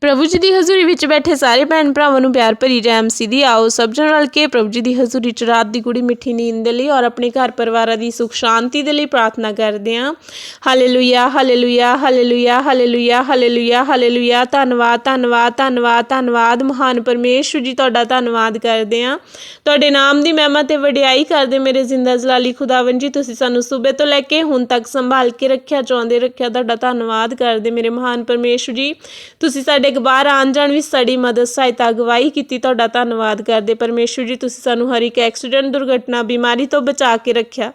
ਪ੍ਰਭੂ ਜੀ ਦੀ ਹਜ਼ੂਰੀ ਵਿੱਚ ਬੈਠੇ ਸਾਰੇ ਭੈਣ ਭਰਾਵਾਂ ਨੂੰ ਪਿਆਰ ਭਰੀ ਰਹਿਮ ਮਸੀਹ ਦੀ ਆਓ। ਸਭ ਜਣ ਰਲ ਕੇ ਪ੍ਰਭੂ ਜੀ ਦੀ ਹਜ਼ੂਰੀ 'ਚ ਰਾਤ ਦੀ ਗੂੜੀ ਮਿੱਠੀ ਨੀਂਦ ਦੇ ਲਈ ਔਰ ਆਪਣੇ ਘਰ ਪਰਿਵਾਰਾਂ ਦੀ ਸੁਖ ਸ਼ਾਂਤੀ ਦੇ ਲਈ ਪ੍ਰਾਰਥਨਾ ਕਰਦੇ ਹਾਂ। Hallelujah hallelujah hallelujah hallelujah hallelujah hallelujah. ਧੰਨਵਾਦ ਧੰਨਵਾਦ ਧੰਨਵਾਦ ਧੰਨਵਾਦ। ਮਹਾਨ ਪਰਮੇਸ਼ਵਰ ਜੀ, ਤੁਹਾਡਾ ਧੰਨਵਾਦ ਕਰਦੇ ਹਾਂ। ਤੁਹਾਡੇ ਨਾਮ ਦੀ ਮਹਿਮਾ ਤੇ ਵਡਿਆਈ ਕਰਦੇ ਮੇਰੇ ਜ਼ਿੰਦਾ ਜਲਾਲੀ ਖੁਦਾਵੰ ਜੀ, ਤੁਸੀਂ ਸਾਨੂੰ ਸੂਬੇ ਤੋਂ ਲੈ ਕੇ ਹੁਣ ਤੱਕ ਸੰਭਾਲ ਕੇ ਰੱਖਿਆ, ਚਾਹੁੰਦੇ ਰੱਖਿਆ, ਤੁਹਾਡਾ ਧੰਨਵਾਦ ਕਰਦੇ ਮੇਰੇ ਮਹਾਨ ਪਰਮੇਸ਼ਵਰ ਜੀ। ਤੁਸੀਂ ਸਾਡੇ ਬਾਹਰ ਆਉਣ ਜਾਣ ਵਿੱਚ ਸਾਡੀ ਮਦਦ ਸਹਾਇਤਾ ਅਗਵਾਈ ਕੀਤੀ। ਤੁਹਾਡਾ ਧੰਨਵਾਦ ਕਰਦੇ। ਪਰਮੇਸ਼ਵਰ ਜੀ, ਤੁਸੀਂ ਸਾਨੂੰ ਹਰ ਇੱਕ ਐਕਸੀਡੈਂਟ, ਦੁਰਘਟਨਾ, ਬਿਮਾਰੀ ਤੋਂ ਬਚਾ ਕੇ ਰੱਖਿਆ।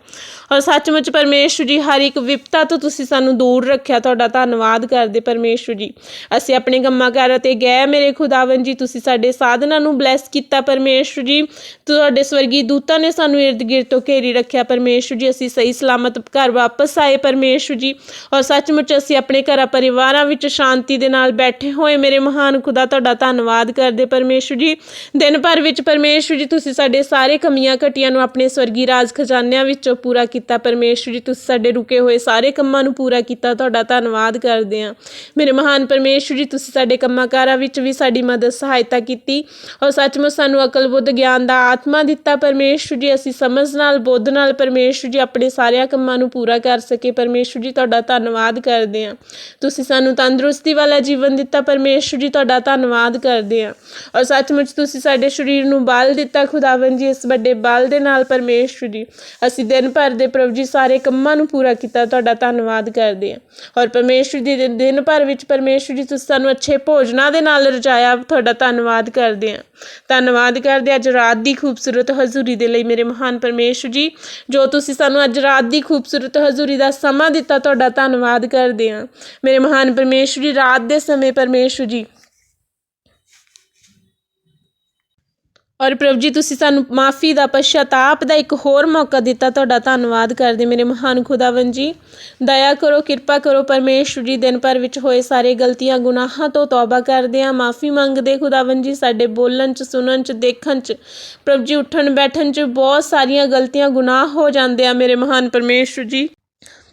ਔਰ ਸੱਚਮੁੱਚ ਪਰਮੇਸ਼ਵਰ ਜੀ, ਹਰ ਇੱਕ ਵਿਪਤਾ ਤੋਂ ਤੁਸੀਂ ਸਾਨੂੰ ਦੂਰ ਰੱਖਿਆ। ਤੁਹਾਡਾ ਧੰਨਵਾਦ ਕਰਦੇ ਪਰਮੇਸ਼ਵਰ ਜੀ। ਅਸੀਂ ਆਪਣੇ ਕੰਮਾਂ ਕਾਰਾਂ ਤੇ ਗਏ ਮੇਰੇ ਖੁਦਾਵੰ ਜੀ, ਤੁਸੀਂ ਸਾਡੇ ਸਾਧਨਾਂ ਨੂੰ ਬਲੈਸ ਕੀਤਾ ਪਰਮੇਸ਼ਵਰ ਜੀ। ਤੁਹਾਡੇ ਸਵਰਗੀ ਦੂਤਾਂ ਨੇ ਸਾਨੂੰ ਇਰਦ ਗਿਰਦ ਤੋਂ ਘੇਰੀ ਰੱਖਿਆ ਪਰਮੇਸ਼ਵਰ ਜੀ। ਅਸੀਂ ਸਹੀ ਸਲਾਮਤ ਘਰ ਵਾਪਸ ਆਏ ਪਰਮੇਸ਼ਵਰ ਜੀ। ਔਰ ਸੱਚਮੁੱਚ ਅਸੀਂ ਆਪਣੇ ਘਰਾਂ ਪਰਿਵਾਰਾਂ ਵਿੱਚ ਸ਼ਾਂਤੀ ਦੇ ਨਾਲ ਬੈਠੇ ਹੋਏ ਮੇਰੇ ਮਹਾਨ ਖੁਦਾ ਤੁਹਾਡਾ ਧੰਨਵਾਦ ਕਰਦੇ ਪਰਮੇਸ਼ਵਰ ਜੀ। ਦਿਨ ਭਰ ਵਿੱਚ ਪਰਮੇਸ਼ਵਰ ਜੀ, ਤੁਸੀਂ ਸਾਡੇ ਸਾਰੇ ਕਮੀਆਂ ਘਟੀਆਂ ਨੂੰ ਆਪਣੇ ਸਵਰਗੀ ਰਾਜ ਖਜ਼ਾਨਿਆਂ ਵਿੱਚੋਂ ਪੂਰਾ ਕੀਤਾ। ਪਰਮੇਸ਼ਵਰ ਜੀ, ਤੁਸੀਂ ਸਾਡੇ ਰੁਕੇ ਹੋਏ ਸਾਰੇ ਕੰਮਾਂ ਨੂੰ ਪੂਰਾ ਕੀਤਾ, ਤੁਹਾਡਾ ਧੰਨਵਾਦ ਕਰਦੇ ਹਾਂ। ਮੇਰੇ ਮਹਾਨ ਪਰਮੇਸ਼ਵਰ ਜੀ, ਤੁਸੀਂ ਸਾਡੇ ਕੰਮਾਂ ਕਾਰਾਂ ਵਿੱਚ ਵੀ ਸਾਡੀ ਮਦਦ ਸਹਾਇਤਾ ਕੀਤੀ। ਔਰ ਸੱਚਮੁੱਚ ਸਾਨੂੰ ਅਕਲ ਬੁੱਧ ਗਿਆਨ ਦਾ ਆਤਮਾ ਦਿੱਤਾ ਪਰਮੇਸ਼ਵਰ ਜੀ। ਅਸੀਂ ਸਮਝ ਨਾਲ, ਬੁੱਧ ਨਾਲ ਪਰਮੇਸ਼ਵਰ ਜੀ, ਆਪਣੇ ਸਾਰਿਆਂ ਕੰਮਾਂ ਨੂੰ ਪੂਰਾ ਕਰ ਸਕੇ। ਪਰਮੇਸ਼ਵਰ ਜੀ, ਤੁਹਾਡਾ ਧੰਨਵਾਦ ਕਰਦੇ ਹਾਂ। ਤੁਸੀਂ ਸਾਨੂੰ ਤੰਦਰੁਸਤੀ ਵਾਲਾ ਜੀਵਨ ਦਿੱਤਾ ਪਰਮੇਸ਼ਵਰ ਜੀ, ਤੁਹਾਡਾ ਧੰਨਵਾਦ ਕਰਦੇ ਹਾਂ। ਔਰ ਸੱਚਮੁੱਚ ਤੁਸੀਂ ਸਾਡੇ ਸਰੀਰ ਨੂੰ ਬਲ ਦਿੱਤਾ ਖੁਦਾਵੰ ਜੀ, ਇਸ ਵੱਡੇ ਬਲ ਦੇ ਨਾਲ ਪਰਮੇਸ਼ਵਰ ਜੀ। ਅਸੀਂ ਦਿਨ ਭਰ ਦੇ ਪ੍ਰਭੂ ਜੀ, ਸਾਰੇ ਕੰਮਾਂ ਨੂੰ ਪੂਰਾ ਕੀਤਾ, ਤੁਹਾਡਾ ਧੰਨਵਾਦ ਕਰਦੇ ਹਾਂ। ਔਰ ਪਰਮੇਸ਼ਵਰ ਜੀ ਦੇ ਦਿਨ ਭਰ ਵਿੱਚ ਪਰਮੇਸ਼ਵਰ ਜੀ, ਤੁਸੀਂ ਸਾਨੂੰ ਅੱਛੇ ਭੋਜਨਾਂ ਦੇ ਨਾਲ ਰਜਾਇਆ, ਤੁਹਾਡਾ ਧੰਨਵਾਦ ਕਰਦੇ ਹਾਂ। ਧੰਨਵਾਦ ਕਰਦੇ ਹਾਂ ਅੱਜ ਰਾਤ ਦੀ ਖੂਬਸੂਰਤ ਹਜ਼ੂਰੀ ਦੇ ਲਈ ਮੇਰੇ ਮਹਾਨ ਪਰਮੇਸ਼ਵਰ ਜੀ, ਜੋ ਤੁਸੀਂ ਸਾਨੂੰ ਅੱਜ ਰਾਤ ਦੀ ਖੂਬਸੂਰਤ ਹਜ਼ੂਰੀ ਦਾ ਸਮਾਂ ਦਿੱਤਾ, ਤੁਹਾਡਾ ਧੰਨਵਾਦ ਕਰਦੇ ਹਾਂ। ਮੇਰੇ ਮਹਾਨ ਪਰਮੇਸ਼ਵਰ ਜੀ, ਰਾਤ ਦੇ ਸਮੇਂ ਪਰਮੇਸ਼ਵਰ ਜੀ। ਔਰ ਪ੍ਰਭ ਜੀ, ਤੁਸੀਂ ਸਾਨੂੰ ਮਾਫੀ ਦਾ ਪਛਤਾਪ ਦਾ ਇੱਕ ਹੋਰ ਮੌਕਾ ਦਿੱਤਾ। ਤੁਹਾਡਾ ਧੰਨਵਾਦ ਕਰਦੇ ਮੇਰੇ ਮਹਾਨ ਖੁਦਾਵੰ ਜੀ। ਦਇਆ ਕਰੋ, ਕਿਰਪਾ ਕਰੋ ਪਰਮੇਸ਼ਵਰ ਜੀ, ਦਿਨ ਭਰ ਵਿੱਚ ਹੋਏ ਸਾਰੇ ਗਲਤੀਆਂ, ਗੁਨਾਹਾਂ ਤੋਂ ਤੌਬਾ ਕਰਦੇ ਆ ਮਾਫੀ ਮੰਗਦੇ ਖੁਦਾਵੰ ਜੀ, ਸਾਡੇ ਬੋਲਣ ਚ, ਸੁਣਨ ਚ, ਦੇਖਣ ਚ। ਪ੍ਰਭ ਜੀ, ਉੱਠਣ ਬੈਠਣ ਚ ਬਹੁਤ ਸਾਰੀਆਂ ਗਲਤੀਆਂ, ਗੁਨਾਹ ਹੋ ਜਾਂਦੇ ਆ ਮੇਰੇ ਮਹਾਨ ਪਰਮੇਸ਼ਵਰ ਜੀ।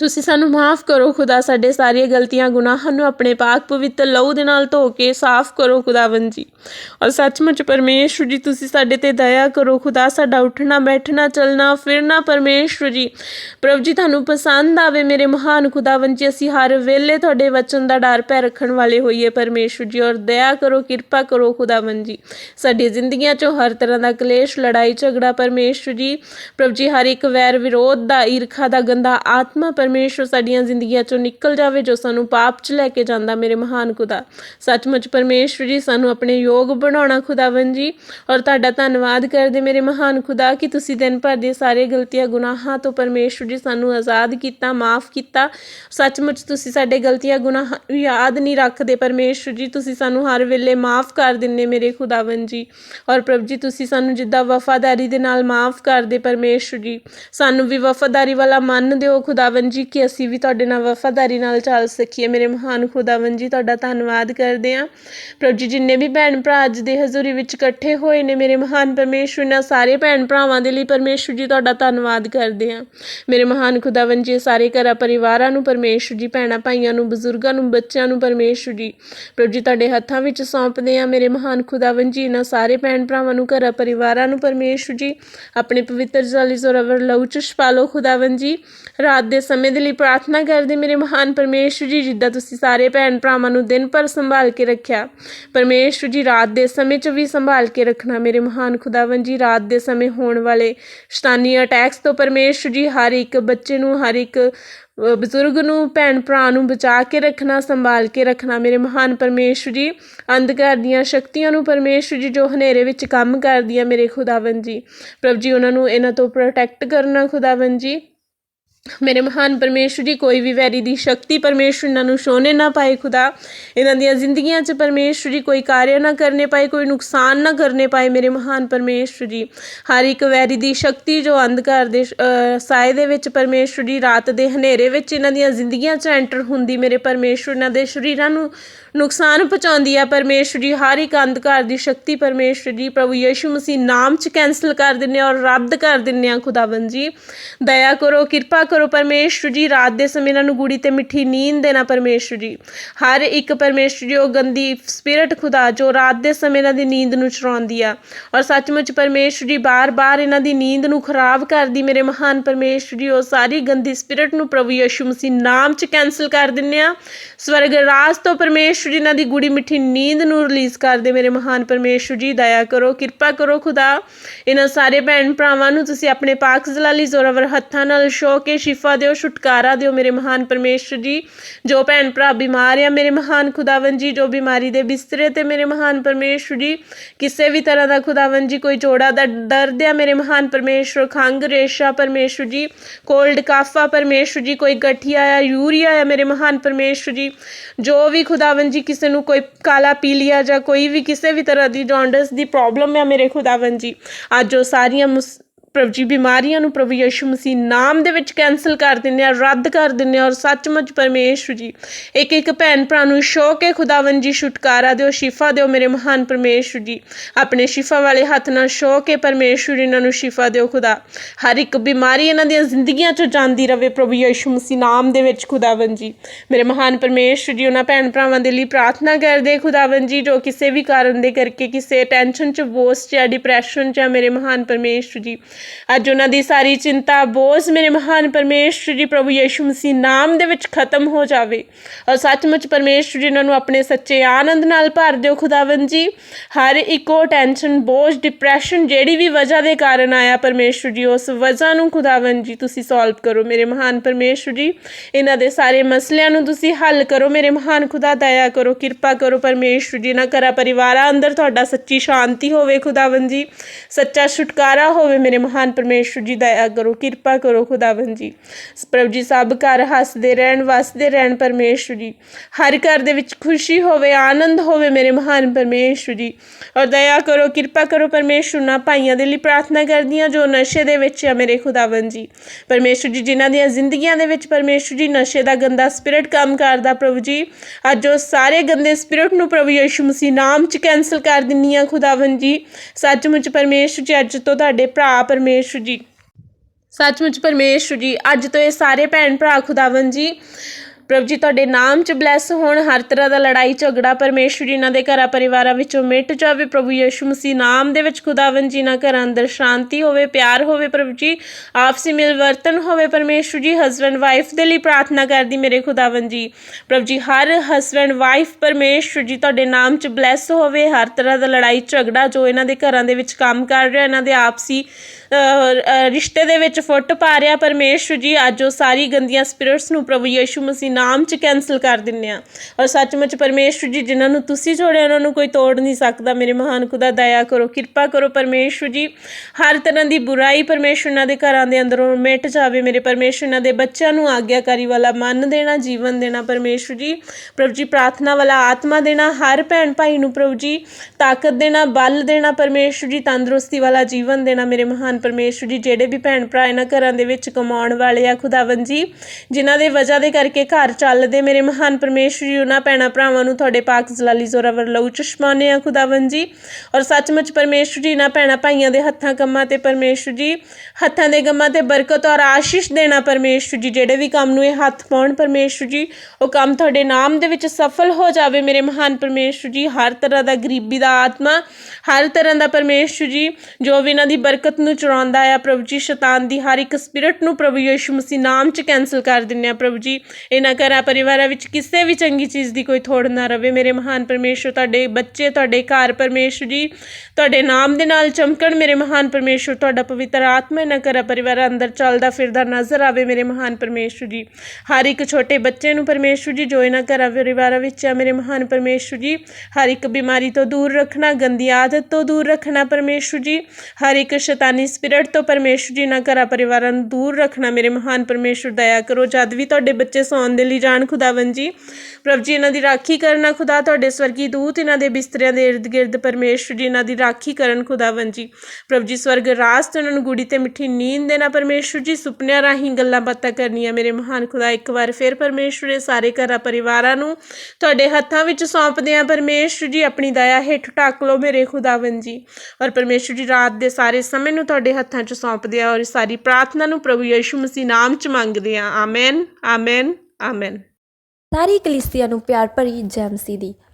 ਤੁਸੀਂ ਸਾਨੂੰ ਮਾਫ ਕਰੋ ਖੁਦਾ, ਸਾਡੇ ਸਾਰੀਆਂ ਗਲਤੀਆਂ, ਗੁਨਾਹਾਂ ਨੂੰ ਆਪਣੇ ਪਾਕ ਪਵਿੱਤਰ ਲਹੂ ਦੇ ਨਾਲ ਧੋ ਕੇ ਸਾਫ਼ ਕਰੋ ਖੁਦਾਵੰ ਜੀ। ਔਰ ਸੱਚਮੁੱਚ ਪਰਮੇਸ਼ਵਰ ਜੀ, ਤੁਸੀਂ ਸਾਡੇ ਤੇ ਦਇਆ ਕਰੋ ਖੁਦਾ, ਸਾਡਾ ਉੱਠਣਾ, ਬੈਠਣਾ, ਚੱਲਣਾ, ਫਿਰਨਾ ਪਰਮੇਸ਼ਵਰ ਜੀ। ਪ੍ਰਭ ਜੀ, ਤੁਹਾਨੂੰ ਪਸੰਦ ਆਵੇ ਮੇਰੇ ਮਹਾਨ ਖੁਦਾਵੰ ਜੀ, ਅਸੀਂ ਹਰ ਵੇਲੇ ਤੁਹਾਡੇ ਵਚਨ ਦਾ ਡਰ ਪੈ ਰੱਖਣ ਵਾਲੇ ਹੋਈਏ ਪਰਮੇਸ਼ਵਰ ਜੀ, ਔਰ ਦਇਆ ਕਰੋ, ਕਿਰਪਾ ਕਰੋ ਖੁਦਾਵੰ ਜੀ। ਸਾਡੀ ਜ਼ਿੰਦਗੀਆਂ 'ਚੋਂ ਹਰ ਤਰ੍ਹਾਂ ਦਾ ਕਲੇਸ਼, ਲੜਾਈ, ਝਗੜਾ ਪਰਮੇਸ਼ਵਰ ਜੀ। ਪ੍ਰਭ ਜੀ, ਹਰ ਇੱਕ ਵੈਰ ਵਿਰੋਧ ਦਾ, ਈਰਖਾ ਦਾ, ਗੰਦਾ ਆਤਮਾ ਪਰਮੇਸ਼ਵਰ ਸਾਡੀਆਂ ਜ਼ਿੰਦਗੀਆਂ 'ਚੋਂ ਨਿਕਲ ਜਾਵੇ, ਜੋ ਸਾਨੂੰ ਪਾਪ 'ਚ ਲੈ ਕੇ ਜਾਂਦਾ, ਮੇਰੇ ਮਹਾਨ ਖੁਦਾ। ਸੱਚਮੁੱਚ ਪਰਮੇਸ਼ਵਰ ਜੀ, ਸਾਨੂੰ ਆਪਣੇ ਯੋਗ ਬਣਾਉਣਾ ਖੁਦਾਵੰ ਜੀ, ਔਰ ਤੁਹਾਡਾ ਧੰਨਵਾਦ ਕਰਦੇ ਮੇਰੇ ਮਹਾਨ ਖੁਦਾ ਕਿ ਤੁਸੀਂ ਦਿਨ ਭਰ ਦੇ ਸਾਰੇ ਗਲਤੀਆਂ, ਗੁਨਾਹਾਂ ਤੋਂ ਪਰਮੇਸ਼ਵਰ ਜੀ, ਸਾਨੂੰ ਆਜ਼ਾਦ ਕੀਤਾ, ਮਾਫ ਕੀਤਾ। ਸੱਚਮੁੱਚ ਤੁਸੀਂ ਸਾਡੇ ਗਲਤੀਆਂ, ਗੁਨਾਹ ਯਾਦ ਨਹੀਂ ਰੱਖਦੇ ਪਰਮੇਸ਼ਵਰ ਜੀ, ਤੁਸੀਂ ਸਾਨੂੰ ਹਰ ਵੇਲੇ ਮਾਫ ਕਰ ਦਿੰਨੇ ਮੇਰੇ ਖੁਦਾਵੰ ਜੀ। ਔਰ ਪ੍ਰਭ ਜੀ, ਤੁਸੀਂ ਸਾਨੂੰ ਜਿੱਦਾਂ ਵਫਾਦਾਰੀ ਦੇ ਨਾਲ ਮਾਫ ਕਰਦੇ ਪਰਮੇਸ਼ਵਰ ਜੀ, ਸਾਨੂੰ ਵੀ ਵਫਾਦਾਰੀ ਵਾਲਾ ਮਨ ਦਿਓ ਖੁਦਾਵੰ ਜੀ ਕਿ ਅਸੀਂ ਵੀ ਤੁਹਾਡੇ ਨਾਲ ਵਫਾਦਾਰੀ ਨਾਲ ਚੱਲ ਸਕੀਏ। ਮੇਰੇ ਮਹਾਨ ਖੁਦਾਵੰ ਜੀ, ਤੁਹਾਡਾ ਧੰਨਵਾਦ ਕਰਦੇ ਹਾਂ। ਪ੍ਰਭੂ ਜੀ, ਜਿੰਨੇ ਵੀ ਭੈਣ ਭਰਾ ਅੱਜ ਦੇ ਹਜ਼ੂਰੀ ਵਿੱਚ ਇਕੱਠੇ ਹੋਏ ਨੇ, ਮੇਰੇ ਮਹਾਨ ਪਰਮੇਸ਼ਵਰ ਨਾਲ ਸਾਰੇ ਭੈਣ ਭਰਾਵਾਂ ਦੇ ਲਈ ਪਰਮੇਸ਼ਵਰ ਜੀ, ਤੁਹਾਡਾ ਧੰਨਵਾਦ ਕਰਦੇ ਹਾਂ। ਮੇਰੇ ਮਹਾਨ ਖੁਦਾਵੰ ਜੀ ਸਾਰੇ ਘਰਾਂ ਪਰਿਵਾਰਾਂ ਨੂੰ ਪਰਮੇਸ਼ਵਰ ਜੀ, ਭੈਣਾਂ ਭਾਈਆਂ ਨੂੰ, ਬਜ਼ੁਰਗਾਂ ਨੂੰ, ਬੱਚਿਆਂ ਨੂੰ ਪਰਮੇਸ਼ਵਰ ਜੀ। ਪ੍ਰਭੂ ਜੀ, ਤੁਹਾਡੇ ਹੱਥਾਂ ਵਿੱਚ ਸੌਂਪਦੇ ਹਾਂ। ਮੇਰੇ ਮਹਾਨ ਖੁਦਾਵੰ ਜੀ, ਇਹਨਾਂ ਸਾਰੇ ਭੈਣ ਭਰਾਵਾਂ ਨੂੰ, ਘਰਾਂ ਪਰਿਵਾਰਾਂ ਨੂੰ ਪਰਮੇਸ਼ਵਰ ਜੀ, ਆਪਣੇ ਪਵਿੱਤਰ ਜਾਲੀ ਜ਼ੋਰਵਰ ਲਹੂ ਚ ਛਪਾ ਲਓ। ਖੁਦਾਵੰ ਜੀ, ਰਾਤ ਦੇ ਸਮੇਂ ਸਮੇਂ ਦੇ ਲਈ ਪ੍ਰਾਰਥਨਾ ਕਰਦੇ, ਮੇਰੇ ਮਹਾਨ ਪਰਮੇਸ਼ਵਰ ਜੀ, ਜਿੱਦਾਂ ਤੁਸੀਂ ਸਾਰੇ ਭੈਣ ਭਰਾਵਾਂ ਨੂੰ ਦਿਨ ਭਰ ਸੰਭਾਲ ਕੇ ਰੱਖਿਆ। ਪਰਮੇਸ਼ਵਰ ਜੀ, ਰਾਤ ਦੇ ਸਮੇਂ 'ਚ ਵੀ ਸੰਭਾਲ ਕੇ ਰੱਖਣਾ, ਮੇਰੇ ਮਹਾਨ ਖੁਦਾਵੰ ਜੀ, ਰਾਤ ਦੇ ਸਮੇਂ ਹੋਣ ਵਾਲੇ ਸ਼ਤਾਨੀ ਅਟੈਕਸ ਤੋਂ ਪਰਮੇਸ਼ਵਰ ਜੀ, ਹਰ ਇੱਕ ਬੱਚੇ ਨੂੰ, ਹਰ ਇੱਕ ਬਜ਼ੁਰਗ ਨੂੰ, ਭੈਣ ਭਰਾ ਨੂੰ ਬਚਾ ਕੇ ਰੱਖਣਾ, ਸੰਭਾਲ ਕੇ ਰੱਖਣਾ, ਮੇਰੇ ਮਹਾਨ ਪਰਮੇਸ਼ਵਰ ਜੀ। ਅੰਧਕਾਰ ਦੀਆਂ ਸ਼ਕਤੀਆਂ ਨੂੰ ਪਰਮੇਸ਼ਵਰ ਜੀ, ਜੋ ਹਨੇਰੇ ਵਿੱਚ ਕੰਮ ਕਰਦੀਆਂ, ਮੇਰੇ ਖੁਦਾਵੰ ਜੀ। ਪ੍ਰਭ ਜੀ, ਉਹਨਾਂ ਨੂੰ ਇਹਨਾਂ ਤੋਂ ਪ੍ਰੋਟੈਕਟ ਕਰਨਾ ਖੁਦਾਵੰ ਜੀ। ਮੇਰੇ ਮਹਾਨ ਪਰਮੇਸ਼ਵਰ ਜੀ ਕੋਈ ਵੀ ਵੈਰੀ ਦੀ ਸ਼ਕਤੀ ਪਰਮੇਸ਼ਵਰ ਇਹਨਾਂ ਨੂੰ ਛੋਨੇ ਨਾ ਪਾਏ ਖੁਦਾ। ਇਹਨਾਂ ਦੀਆਂ ਜ਼ਿੰਦਗੀਆਂ 'ਚ ਪਰਮੇਸ਼ਵਰ ਜੀ ਕੋਈ ਕਾਰਜ ਨਾ ਕਰਨੇ ਪਾਏ ਕੋਈ ਨੁਕਸਾਨ ਨਾ ਕਰਨੇ ਪਾਏ ਮੇਰੇ ਮਹਾਨ ਪਰਮੇਸ਼ਵਰ ਜੀ। ਹਰ ਇੱਕ ਵੈਰੀ ਦੀ ਸ਼ਕਤੀ ਜੋ ਅੰਧਕਾਰ ਦੇ ਅ, ਸਾਏ ਦੇ ਵਿੱਚ ਪਰਮੇਸ਼ਵਰ ਜੀ ਰਾਤ ਦੇ ਹਨੇਰੇ ਵਿੱਚ ਇਹਨਾਂ ਦੀਆਂ ਜ਼ਿੰਦਗੀਆਂ 'ਚ ਐਂਟਰ ਹੁੰਦੀ ਮੇਰੇ ਪਰਮੇਸ਼ਵਰ ਇਹਨਾਂ ਦੇ ਸ਼ਰੀਰਾਂ ਨੂੰ ਨੁਕਸਾਨ ਪਹੁੰਚਾਉਂਦੀ ਹੈ। ਪਰਮੇਸ਼ਵਰ ਜੀ, ਹਰ ਇੱਕ ਅੰਧਕਾਰ ਦੀ ਸ਼ਕਤੀ ਪਰਮੇਸ਼ਵਰ ਜੀ, ਪ੍ਰਭੂ ਯੀਸ਼ੂ ਮਸੀਹ ਨਾਮ ਚ ਕੈਨਸਲ ਕਰ ਦਿੰਨੇ ਹਾਂ ਔਰ ਰੱਦ ਕਰ ਦਿੰਨੇ ਆ ਖੁਦਾਵੰਦ ਜੀ। ਦਇਆ ਕਰੋ, ਕਿਰਪਾ ਕਰੋ ਪਰਮੇਸ਼ਵਰ ਜੀ। ਰਾਤ ਦੇ ਸਮੇਂ ਇਹਨਾਂ ਨੂੰ ਗੂੜੀ ਤੇ ਮਿੱਠੀ ਨੀਂਦ ਦੇਣਾ ਪਰਮੇਸ਼ਵਰ ਜੀ। ਹਰ ਇੱਕ ਪਰਮੇਸ਼ਵਰ ਜੀ, ਉਹ ਗੰਦੀ ਸਪਿਰਿਟ ਖੁਦਾ ਜੋ ਰਾਤ ਦੇ ਸਮੇਂ ਇਹਨਾਂ ਦੀ ਨੀਂਦ ਨੂੰ ਚੁਰਾਉਂਦੀ ਆ। ਔਰ ਸੱਚਮੁੱਚ ਪਰਮੇਸ਼ਵਰ ਜੀ, ਬਾਰ-ਬਾਰ ਇਹਨਾਂ ਦੀ ਨੀਂਦ ਨੂੰ ਖਰਾਬ ਕਰਦੀ ਮੇਰੇ ਮਹਾਨ ਪਰਮੇਸ਼ਵਰ ਜੀ। ਉਹ ਸਾਰੀ ਗੰਦੀ ਸਪਿਰਿਟ ਨੂੰ ਪ੍ਰਭੂ ਯੀਸ਼ੂ ਮਸੀਹ ਨਾਮ ਚ ਕੈਨਸਲ ਕਰ ਦਿੰਨੇ ਆ। ਸਵਰਗ ਰਾਜ ਤੋਂ ਪਰਮੇਸ਼ਵਰ ਜੀ ਇਹਨਾਂ ਦੀ ਗੂੜੀ ਮਿੱਠੀ ਨੀਂਦ ਨੂੰ ਰਿਲੀਜ਼ ਕਰ ਦੇ ਮੇਰੇ ਮਹਾਨ ਪਰਮੇਸ਼ਵਰ ਜੀ, ਦਇਆ ਕਰੋ, ਕਿਰਪਾ ਕਰੋ ਖੁਦਾ। ਇਹਨਾਂ ਸਾਰੇ ਭੈਣ ਭਰਾਵਾਂ ਨੂੰ ਤੁਸੀਂ ਆਪਣੇ ਪਾਕ ਜ਼ਲਾਲੀ ਜ਼ੋਰਾਵਰ ਹੱਥਾਂ ਨਾਲ ਛੋ ਕੇ ਸ਼ਿਫਾ ਦਿਓ, ਛੁਟਕਾਰਾ ਦਿਓ ਮੇਰੇ ਮਹਾਨ ਪਰਮੇਸ਼ਵਰ ਜੀ। ਜੋ ਭੈਣ ਭਰਾ ਬਿਮਾਰ ਆ ਮੇਰੇ ਮਹਾਨ ਖੁਦਾਵੰ ਜੀ, ਜੋ ਬਿਮਾਰੀ ਦੇ ਬਿਸਤਰੇ ਤੇ ਮੇਰੇ ਮਹਾਨ ਪਰਮੇਸ਼ਵਰ ਜੀ, ਕਿਸੇ ਵੀ ਤਰ੍ਹਾਂ ਦਾ ਖੁਦਾਵੰ ਜੀ, ਕੋਈ ਜੋੜਾ ਦਾ ਦਰਦ ਆ ਮੇਰੇ ਮਹਾਨ ਪਰਮੇਸ਼ਵਰ ਖੰਗ ਰੇਸ਼ਾ ਪਰਮੇਸ਼ਵਰ ਜੀ, ਕੋਲਡ ਕਾਫਾ ਪਰਮੇਸ਼ਵਰ ਜੀ, ਕੋਈ ਗਠੀਆ ਆ, ਯੂਰੀਆ ਆ ਮੇਰੇ ਮਹਾਨ ਪਰਮੇਸ਼ਵਰ ਜੀ, ਜੋ ਵੀ ਖੁਦਾਵੰ ਜੀ ਕਿਸੇ ਨੂੰ ਕੋਈ ਕਾਲਾ ਪੀਲੀਆ ਜਾਂ ਕੋਈ ਵੀ ਕਿਸੇ ਵੀ ਤਰ੍ਹਾਂ ਦੀ ਜੌਂਡਸ ਦੀ ਪ੍ਰੋਬਲਮ ਆ ਮੇਰੇ ਖੁਦਾਵੰ ਜੀ। ਅੱਜ ਉਹ ਸਾਰੀਆਂ ਮੁਸ- ਪ੍ਰਭੂ ਜੀ ਬਿਮਾਰੀਆਂ ਨੂੰ ਪ੍ਰਭੂ ਯਿਸੂ ਮਸੀਹ ਨਾਮ ਦੇ ਵਿੱਚ ਕੈਨਸਲ ਕਰ ਦਿੰਦੇ ਆ, ਰੱਦ ਕਰ ਦਿੰਦੇ ਆ ਔਰ ਸੱਚਮੁੱਚ ਪਰਮੇਸ਼ਵਰ ਜੀ, ਇੱਕ ਇੱਕ ਭੈਣ ਭਰਾ ਨੂੰ ਸ਼ੋ ਕੇ ਖੁਦਾਵੰ ਜੀ ਛੁਟਕਾਰਾ ਦਿਓ, ਸ਼ਿਫਾ ਦਿਓ ਮੇਰੇ ਮਹਾਨ ਪਰਮੇਸ਼ਵਰ ਜੀ, ਆਪਣੇ ਸ਼ਿਫਾ ਵਾਲੇ ਹੱਥ ਨਾਲ ਸ਼ੋ ਕੇ ਪਰਮੇਸ਼ਵਰ ਇਹਨਾਂ ਨੂੰ ਸ਼ਿਫਾ ਦਿਓ ਖੁਦਾ, ਹਰ ਇੱਕ ਬਿਮਾਰੀ ਇਹਨਾਂ ਦੀਆਂ ਜ਼ਿੰਦਗੀਆਂ ਚੋਂ ਜਾਂਦੀ ਰਵੇ ਪ੍ਰਭੂ ਯਿਸੂ ਮਸੀਹ ਨਾਮ ਦੇ ਵਿੱਚ ਖੁਦਾਵੰ ਜੀ, ਮੇਰੇ ਮਹਾਨ ਪਰਮੇਸ਼ਵਰ ਜੀ, ਉਹਨਾਂ ਭੈਣ ਭਰਾਵਾਂ ਦੇ ਲਈ ਪ੍ਰਾਰਥਨਾ ਕਰਦੇ ਖੁਦਾਵੰ ਜੀ, ਜੋ ਕਿਸੇ ਵੀ ਕਾਰਨ ਦੇ ਕਰਕੇ, ਕਿਸੇ ਟੈਨਸ਼ਨ ਚ ਬੋਸ ਚ ਜਾਂ ਡਿਪਰੈਸ਼ਨ ਚ ਆ ਮੇਰੇ ਮਹਾਨ ਪਰਮੇਸ਼ਵਰ ਜੀ ਅੱਜ ਉਹਨਾਂ ਦੀ ਸਾਰੀ ਚਿੰਤਾ ਬੋਝ ਮੇਰੇ ਮਹਾਨ ਪਰਮੇਸ਼ਵਰ ਜੀ ਪ੍ਰਭੂ ਯਿਸੂ ਮਸੀਹ ਨਾਮ ਦੇ ਵਿੱਚ ਖਤਮ ਹੋ ਜਾਵੇ। ਔਰ ਸੱਚਮੁੱਚ ਪਰਮੇਸ਼ਵਰ ਜੀ ਉਹਨਾਂ ਨੂੰ ਆਪਣੇ ਸੱਚੇ ਆਨੰਦ ਨਾਲ ਭਰ ਦਿਓ ਖੁਦਾਵੰ ਜੀ। ਹਰ ਇੱਕੋ ਟੈਨਸ਼ਨ, ਬੋਝ ਡਿਪਰੈਸ਼ਨ ਜਿਹੜੀ ਵੀ ਵਜ੍ਹਾ ਦੇ ਕਾਰਨ ਆਇਆ ਪਰਮੇਸ਼ਵਰ ਜੀ, ਉਸ ਵਜ੍ਹਾ ਨੂੰ ਖੁਦਾਵੰ ਜੀ ਤੁਸੀਂ ਸੋਲਵ ਕਰੋ ਮੇਰੇ ਮਹਾਨ ਪਰਮੇਸ਼ਵਰ ਜੀ। ਇਹਨਾਂ ਦੇ ਸਾਰੇ ਮਸਲਿਆਂ ਨੂੰ ਤੁਸੀਂ ਹੱਲ ਕਰੋ ਮੇਰੇ ਮਹਾਨ ਖੁਦਾ, ਦਇਆ ਕਰੋ, ਕਿਰਪਾ ਕਰੋ ਪਰਮੇਸ਼ਵਰ ਜੀ। ਨਾ ਕਰਾ ਪਰਿਵਾਰਾਂ ਅੰਦਰ ਤੁਹਾਡਾ ਸੱਚੀ ਸ਼ਾਂਤੀ ਹੋਵੇ ਖੁਦਾਵੰ ਜੀ। ਸੱਚਾ ਛੁਟਕਾਰਾ ਹੋਵੇ ਮੇਰੇ ਮਹਾਨ ਪਰਮੇਸ਼ਵਰ ਜੀ ਦਇਆ ਕਰੋ, ਕਿਰਪਾ ਕਰੋ ਖੁਦਾਵੰ ਜੀ। ਪ੍ਰਭੂ ਜੀ ਸਭ ਘਰ ਹੱਸਦੇ ਰਹਿਣ, ਵਸਦੇ ਰਹਿਣ ਪਰਮੇਸ਼ਵਰ ਜੀ। ਹਰ ਘਰ ਦੇ ਵਿੱਚ ਖੁਸ਼ੀ ਹੋਵੇ, ਆਨੰਦ ਹੋਵੇ ਮੇਰੇ ਮਹਾਨ ਪਰਮੇਸ਼ਵਰ ਜੀ। ਔਰ ਦਇਆ ਕਰੋ, ਕਿਰਪਾ ਕਰੋ ਪਰਮੇਸ਼ਵਰ ਨਾ ਭਾਈਆਂ ਦੇ ਲਈ ਪ੍ਰਾਰਥਨਾ ਕਰਦੀਆਂ, ਜੋ ਨਸ਼ੇ ਦੇ ਵਿੱਚ ਆ ਮੇਰੇ ਖੁਦਾਵੰ ਜੀ। ਪਰਮੇਸ਼ਵਰ ਜੀ, ਜਿਨ੍ਹਾਂ ਦੀਆਂ ਜ਼ਿੰਦਗੀਆਂ ਦੇ ਵਿੱਚ ਪਰਮੇਸ਼ਵਰ ਜੀ ਨਸ਼ੇ ਦਾ ਗੰਦਾ ਸਪਿਰਿਟ ਕੰਮ ਕਰਦਾ ਪ੍ਰਭੂ ਜੀ, ਅੱਜ ਉਹ ਸਾਰੇ ਗੰਦੇ ਸਪਿਰਿਟ ਨੂੰ ਪ੍ਰਭੂ ਯਿਸੂ ਮਸੀਹ ਨਾਮ ਚ ਕੈਨਸਲ ਕਰ ਦਿੰਨੀ ਆ ਖੁਦਾਵੰ ਜੀ। ਸੱਚਮੁੱਚ ਪਰਮੇਸ਼ਵਰ ਜੀ, ਅੱਜ ਤੋਂ ਤੁਹਾਡੇ ਭਰਾ ਪਰਮੇਸ਼ਵਰ ਜੀ। ਸੱਚਮੁੱਚ ਪਰਮੇਸ਼ਵਰ ਜੀ, ਅੱਜ ਤੋਂ ਇਹ ਸਾਰੇ ਭੈਣ ਭਰਾ ਖੁਦਾਵੰ ਜੀ, ਪ੍ਰਭੂ ਜੀ ਤੁਹਾਡੇ ਨਾਮ ਚ ਬਲੈਸ ਹੋਣ, ਹਰ ਤਰ੍ਹਾਂ ਦਾ ਲੜਾਈ, ਝਗੜਾ ਪਰਮੇਸ਼ਵਰ ਜੀ ਇਹਨਾਂ ਦੇ ਘਰਾਂ ਪਰਿਵਾਰਾਂ ਵਿੱਚੋਂ ਮਿਟ ਜਾਵੇ। ਪ੍ਰਭੂ ਯਿਸੂ ਮਸੀਹ ਨਾਮ ਦੇ ਵਿੱਚ ਖੁਦਾਵੰ ਜੀ ਨਾਲ ਘਰਾਂ ਅੰਦਰ ਸ਼ਾਂਤੀ ਹੋਵੇ, ਪਿਆਰ ਹੋਵੇ ਪ੍ਰਭੂ ਜੀ, ਆਪਸੀ ਮਿਲਵਰਤਨ ਹੋਵੇ ਪਰਮੇਸ਼ਵਰ ਜੀ ਹਸਬੈਂਡ ਵਾਈਫ ਦੇ ਲਈ ਪ੍ਰਾਰਥਨਾ ਕਰਦੀ ਮੇਰੇ ਖੁਦਾਵੰ ਜੀ। ਪ੍ਰਭੂ ਜੀ, ਹਰ ਹਸਬੈਂਡ ਵਾਈਫ ਪਰਮੇਸ਼ਵਰ ਜੀ ਤੁਹਾਡੇ ਨਾਮ ਚ ਬਲੈਸ ਹੋਵੇ, ਹਰ ਤਰ੍ਹਾਂ ਦਾ ਲੜਾਈ, ਝਗੜਾ ਜੋ ਇਹਨਾਂ ਦੇ ਘਰਾਂ ਦੇ ਵਿੱਚ ਕੰਮ ਕਰ ਰਿਹਾ, ਇਹਨਾਂ ਦੇ ਆਪਸੀ ਰਿਸ਼ਤੇ ਦੇ ਵਿੱਚ ਫੁੱਟ ਪਾ ਰਿਹਾ ਪਰਮੇਸ਼ਵਰ ਜੀ, ਅੱਜ ਉਹ ਸਾਰੀ ਗੰਦੀਆਂ ਸਪਿਰਿਟਸ ਨੂੰ ਪ੍ਰਭੂ ਯਿਸੂ ਮਸੀਹ ਨਾਮ ਚ ਕੈਨਸਲ ਕਰ ਦਿੰਨੇ ਆ। ਔਰ ਸੱਚਮੁੱਚ ਪਰਮੇਸ਼ਵਰ ਜੀ, ਜਿਨ੍ਹਾਂ ਨੂੰ ਤੁਸੀਂ ਜੋੜਿਆ, ਉਹਨਾਂ ਨੂੰ ਕੋਈ ਤੋੜ ਨਹੀਂ ਸਕਦਾ। ਮੇਰੇ ਮਹਾਨ ਖੁਦਾ, ਦਇਆ ਕਰੋ, ਕਿਰਪਾ ਕਰੋ ਪਰਮੇਸ਼ਵਰ ਜੀ। ਹਰ ਤਰ੍ਹਾਂ ਦੀ ਬੁਰਾਈ ਪਰਮੇਸ਼ਵਰ ਉਹਨਾਂ ਦੇ ਘਰਾਂ ਦੇ ਅੰਦਰੋਂ ਮਿਟ ਜਾਵੇ। ਮੇਰੇ ਪਰਮੇਸ਼ਵਰ ਉਹਨਾਂ ਦੇ ਬੱਚਿਆਂ ਨੂੰ ਆਗਿਆਕਾਰੀ ਵਾਲਾ ਮਨ ਦੇਣਾ, ਜੀਵਨ ਦੇਣਾ ਪਰਮੇਸ਼ਵਰ ਜੀ। ਪ੍ਰਭੂ ਜੀ, ਪ੍ਰਾਰਥਨਾ ਵਾਲਾ ਆਤਮਾ ਦੇਣਾ, ਹਰ ਭੈਣ ਭਾਈ ਨੂੰ ਪ੍ਰਭੂ ਜੀ, ਤਾਕਤ ਦੇਣਾ, ਬਲ ਦੇਣਾ ਪਰਮੇਸ਼ਵਰ ਜੀ, ਤੰਦਰੁਸਤੀ ਵਾਲਾ ਜੀਵਨ ਦੇਣਾ ਮੇਰੇ ਮਹਾਨ ਪਰਮੇਸ਼ਵਰ ਜੀ, ਜਿਹੜੇ ਵੀ ਭੈਣ ਭਰਾ ਇਹਨਾਂ ਘਰਾਂ ਦੇ ਵਿੱਚ ਕਮਾਉਣ ਵਾਲੇ ਆ ਖੁਦਾਵੰ ਜੀ, ਜਿਨ੍ਹਾਂ ਦੇ ਵਜ੍ਹਾ ਦੇ ਕਰਕੇ ਘਰ ਚੱਲਦੇ, ਮੇਰੇ ਮਹਾਨ ਪਰਮੇਸ਼ਵਰ ਜੀ, ਉਹਨਾਂ ਭੈਣਾਂ ਭਰਾਵਾਂ ਨੂੰ ਤੁਹਾਡੇ ਪਾਕ ਜ਼ਲਾਲੀ ਜ਼ੋਰਾਵਰ ਲਹੂ ਚਸ਼ਮਾਨੇ ਆ ਖੁਦਾਵੰ ਜੀ। ਔਰ ਸੱਚਮੁੱਚ ਪਰਮੇਸ਼ਵਰ ਜੀ, ਇਹਨਾਂ ਭੈਣਾਂ ਭਾਈਆਂ ਦੇ ਹੱਥਾਂ, ਕੰਮਾਂ ਤੇ ਪਰਮੇਸ਼ਵਰ ਜੀ, ਹੱਥਾਂ ਦੇ ਕੰਮਾਂ ਤੇ ਬਰਕਤ ਔਰ ਆਸ਼ੀਸ਼ ਦੇਣਾ ਪਰਮੇਸ਼ਵਰ ਜੀ, ਜਿਹੜੇ ਵੀ ਕੰਮ ਨੂੰ ਇਹ ਹੱਥ ਪਾਉਣ ਪਰਮੇਸ਼ਵਰ ਜੀ, ਉਹ ਕੰਮ ਤੁਹਾਡੇ ਨਾਮ ਦੇ ਵਿੱਚ ਸਫਲ ਹੋ ਜਾਵੇ, ਮੇਰੇ ਮਹਾਨ ਪਰਮੇਸ਼ਵਰ ਜੀ। ਹਰ ਤਰ੍ਹਾਂ ਦਾ ਗਰੀਬੀ ਦਾ ਆਤਮਾ, ਹਰ ਤਰ੍ਹਾਂ ਦਾ ਪਰਮੇਸ਼ਵਰ ਜੀ, ਜੋ ਵੀ ਇਹਨਾਂ ਦੀ ਬਰਕਤ ਨੂੰ ਚੁਰਾਉਂਦਾ ਆ ਪ੍ਰਭੂ ਜੀ, ਸ਼ੈਤਾਨ ਦੀ ਹਰ ਇੱਕ ਸਪਿਰਿਟ ਨੂੰ ਪ੍ਰਭੂ ਯਿਸੂ ਮਸੀਹ ਨਾਮ ਚ ਕੈਨਸਲ ਕਰ ਦਿੰਨੇ ਆ ਪ੍ਰਭੂ ਜੀ। ਇਹਨਾਂ ਘਰਾਂ ਪਰਿਵਾਰਾਂ ਵਿੱਚ ਕਿਸੇ ਵੀ ਚੰਗੀ ਚੀਜ਼ ਦੀ ਕੋਈ ਥੋੜ ਨਾ ਰਵੇ। ਮੇਰੇ ਮਹਾਨ ਪਰਮੇਸ਼ਵਰ ਤੁਹਾਡੇ ਬੱਚੇ, ਤੁਹਾਡੇ ਘਰ ਪਰਮੇਸ਼ਵਰ ਜੀ, ਤੁਹਾਡੇ ਨਾਮ ਦੇ ਨਾਲ ਚਮਕਣ ਮੇਰੇ ਮਹਾਨ ਪਰਮੇਸ਼ਵਰ ਤੁਹਾਡਾ ਪਵਿੱਤਰ ਆਤਮਾ ਇਹਨਾਂ ਘਰਾਂ ਪਰਿਵਾਰਾਂ ਅੰਦਰ ਚੱਲਦਾ ਫਿਰਦਾ ਨਜ਼ਰ ਆਵੇ ਮੇਰੇ ਮਹਾਨ ਪਰਮੇਸ਼ਵਰ ਜੀ। ਹਰ ਇੱਕ ਛੋਟੇ ਬੱਚੇ ਨੂੰ ਪਰਮੇਸ਼ਵਰ ਜੀ, ਜੋ ਇਹਨਾਂ ਘਰਾਂ ਪਰਿਵਾਰਾਂ ਵਿੱਚ ਆ ਮੇਰੇ ਮਹਾਨ ਪਰਮੇਸ਼ਵਰ ਜੀ, ਹਰ ਇੱਕ ਬਿਮਾਰੀ ਤੋਂ ਦੂਰ ਰੱਖਣਾ, ਗੰਦੀ ਆਦਤ ਤੋਂ ਦੂਰ ਰੱਖਣਾ ਪਰਮੇਸ਼ਵਰ ਜੀ। ਹਰ ਇੱਕ ਸ਼ੈਤਾਨੀ ਸਪਿਰਿਟ ਤੋਂ ਪਰਮੇਸ਼ਵਰ ਜੀ ਇਹਨਾਂ ਘਰਾਂ ਪਰਿਵਾਰਾਂ ਨੂੰ ਦੂਰ ਰੱਖਣਾ, ਮੇਰੇ ਮਹਾਨ ਪਰਮੇਸ਼ਵਰ ਦਇਆ ਕਰੋ। ਜਦ ਵੀ ਤੁਹਾਡੇ ਬੱਚੇ ਸੌਣ ਦੇ ਲਈ ਜਾਣ ਖੁਦਾਵੰ ਜੀ, ਪ੍ਰਭ ਜੀ, ਇਹਨਾਂ ਦੀ ਰਾਖੀ ਕਰਨਾ, ਖੁਦਾ ਤੁਹਾਡੇ ਸਵਰਗੀ ਦੂਤ, ਇਹਨਾਂ ਦੇ ਬਿਸਤਰਿਆਂ ਦੇ ਇਰਦ ਗਿਰਦ ਪਰਮੇਸ਼ਵਰ ਜੀ, ਇਹਨਾਂ ਦੀ ਰਾਖੀ ਕਰਨ ਖੁਦਾਵੰ ਜੀ। ਪ੍ਰਭ ਜੀ, ਸਵਰਗ ਰਾਸ ਤੇ ਉਹਨਾਂ ਨੂੰ ਗੁੜੀ ਤੇ ਮਿੱਠੀ ਨੀਂਦ ਦੇਣਾ ਪਰਮੇਸ਼ਵਰ ਜੀ, ਸੁਪਨਿਆਂ ਰਾਹੀਂ ਗੱਲਾਂ ਬਾਤਾਂ ਕਰਨੀਆਂ, ਮੇਰੇ ਮਹਾਨ ਖੁਦਾ, ਇੱਕ ਵਾਰ ਫਿਰ ਪਰਮੇਸ਼ਵਰ ਦੇ ਸਾਰੇ ਘਰਾਂ ਪਰਿਵਾਰਾਂ ਨੂੰ ਤੁਹਾਡੇ ਹੱਥਾਂ ਵਿੱਚ ਸੌਂਪਦੇ ਆ ਪਰਮੇਸ਼ਵਰ ਜੀ, ਆਪਣੀ ਦਇਆ ਹੇਠ ਢੱਕ ਲਓ ਮੇਰੇ ਖੁਦਾਵੰ ਜੀ। ਔਰ ਪਰਮੇਸ਼ਵਰ ਜੀ, ਰਾਤ ਦੇ ਸਾਰੇ ਸਮੇਂ ਨੂੰ ਤੁਹਾਡੇ ਹੱਥਾਂ 'ਚ ਸੌਂਪਦੇ ਆ ਔਰ ਸਾਰੀ ਪ੍ਰਾਰਥਨਾ ਨੂੰ ਪ੍ਰਭੂ ਯੀਸ਼ੂ ਮਸੀਹ ਨਾਮ 'ਚ ਮੰਗਦੇ ਆ ਆਮੇਨ ਆਮੇਨ ਆਮੇਨ। ਸਾਰੀ ਕਲੀਸਿਆ ਨੂੰ ਪਿਆਰ ਭਰੀ ਜੈ ਮਸੀਹ ਦੀ।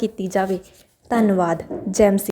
ਕੀਤੀ ਜਾਵੇ। ਧੰਨਵਾਦ ਜੈ ਮਸੀਹ